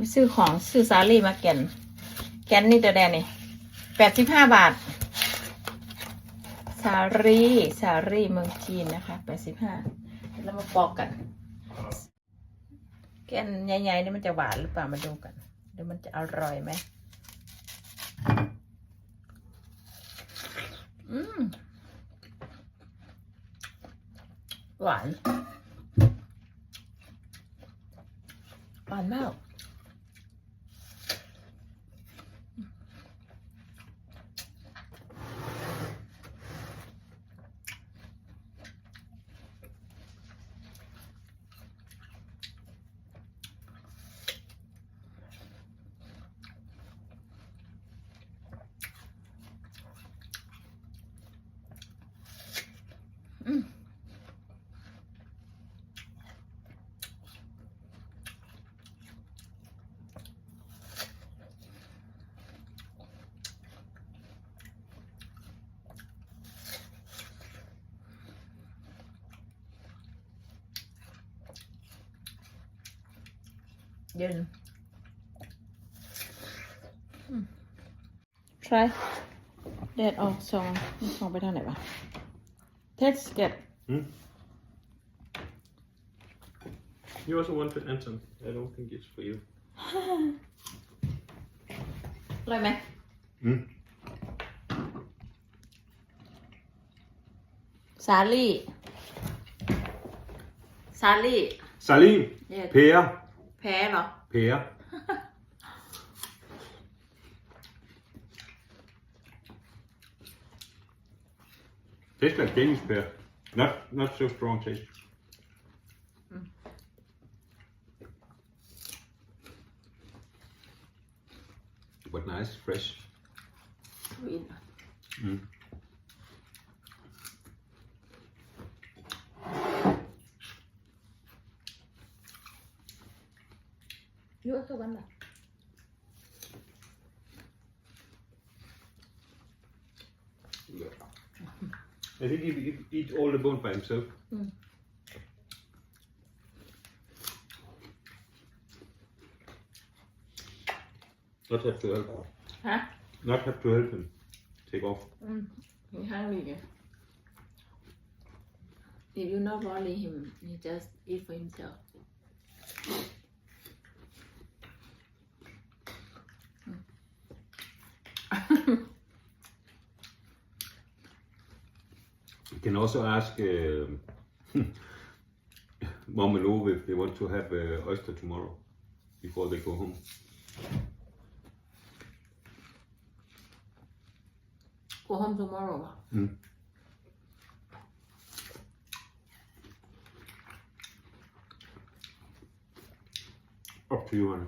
ไปซื้อของซื้อสาลี่มาแกนแกนนี่ตัวแดนนี่แปดสิบห้าบาทสาลี่สาลี่เมืองจีนนะคะแปดสิบห้าแล้วมาปอกกัน แกนใหญ่ๆนี่มันจะหวานหรือเปล่ามาดูกันเดี๋ยวมันจะอร่อยไหมอืมหวานหวานมาก เย็นอืม try แดดออกซองซองไปทางไหนวะ Let's get Hmm? You also wanted Anton. I don't think it's for you. อร่อยไหม Hmm? สาลี่ สาลี่ Salim! Yes. Per! แพ้เหรอ Per! Tastes like Danish pear. Not not so strong taste. But nice, fresh. วิน Mm. 익어서 만나. Yeah. I think he eat all the bone by himself. Mm. Not have to help. Huh? Not have to help him. Take off. Mm. He's hungry. If you not worry him, he just eat for himself. You can also ask uh, mom and Ove if they want to have uh, oyster tomorrow before they go home. go home tomorrow Mm. Up to you, Anna.